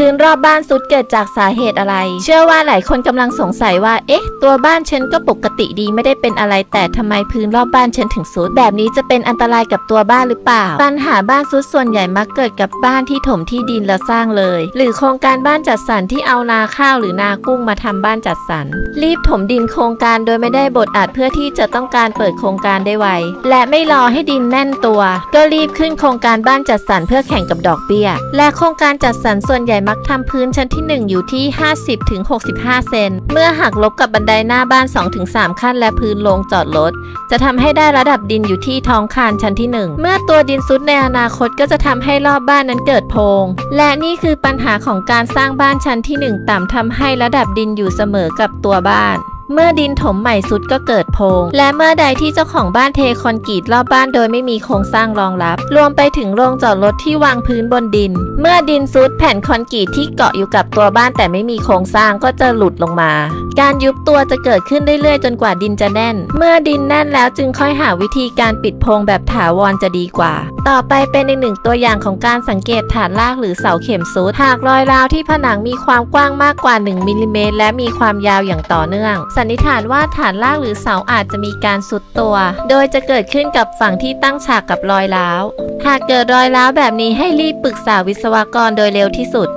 พื้นรอบบ้านสุดเกิดจากสาเหตุอะไร เชื่อว่าหลายคนกำลังสงสัยว่า เอ๊ะ ตัวบ้านฉันก็ปกติดีไม่ได้เป็นอะไร แต่ทำไมพื้นรอบบ้านฉันถึงสุดแบบนี้จะเป็นอันตรายกับตัวบ้านหรือเปล่า ปัญหาบ้านสุดส่วนใหญ่มักเกิดกับบ้านที่ถมที่ดินแล้วสร้างเลย หรือโครงการบ้านจัดสรรที่เอานาข้าวหรือนากุ้งมาทำบ้านจัดสรร รีบถมดินโครงการโดยไม่ได้บทอาจเพื่อที่จะต้องการเปิดโครงการได้ไว และไม่รอให้ดินแน่นตัว ก็รีบขึ้นโครงการบ้านจัดสรรเพื่อแข่งกับดอกเบี้ย และโครงการจัดสรรส่วนใหญ่มักทำพื้นชั้นที่ 1 อยู่ที่ 50-65 เซน เมื่อหักลบกับบันไดหน้าบ้าน 2-3 ขั้นและพื้นลงจอดรถ จะทำให้ได้ระดับดินอยู่ที่ท้องคานชั้นที่ 1 เมื่อตัวดินซุดในอนาคตก็จะทำให้รอบบ้านนั้นเกิดโพรง และนี่คือปัญหาของการสร้างบ้านชั้นที่ 1 ต่ำทำให้ระดับดินอยู่เสมอกับตัวบ้าน เมื่อดินถมใหม่สุดก็เกิดโพรงและเมื่อใดที่เจ้าของบ้านเทคอนกรีตรอบบ้านโดยไม่มีโครงสร้างรองรับ รวมไปถึงโรงจอดรถที่วางพื้นบนดิน เมื่อดินซุดแผ่นคอนกรีตที่เกาะอยู่กับตัวบ้านแต่ไม่มีโครงสร้างก็จะหลุดลงมา การยุบตัวจะเกิดขึ้นเรื่อยๆ จนกว่าดินจะแน่น เมื่อดินแน่นแล้วจึงค่อยหาวิธีการปิดโพรงแบบถาวรจะดีกว่า ต่อไปเป็นอีกหนึ่งตัวอย่างของการสังเกตฐานรากหรือเสาเข็มซุดหากรอยร้าวที่ผนังมีความกว้างมากกว่า 1มิลลิเมตรและมีความยาวอย่างต่อเนื่องสันนิษฐานว่าฐานรากหรือเสาอาจจะมีการสุดตัว โดยจะเกิดขึ้นกับฝั่งที่ตั้งฉากกับรอยร้าว หากเกิดรอยร้าวแบบนี้ให้รีบปรึกษาวิศวกรโดยเร็วที่สุด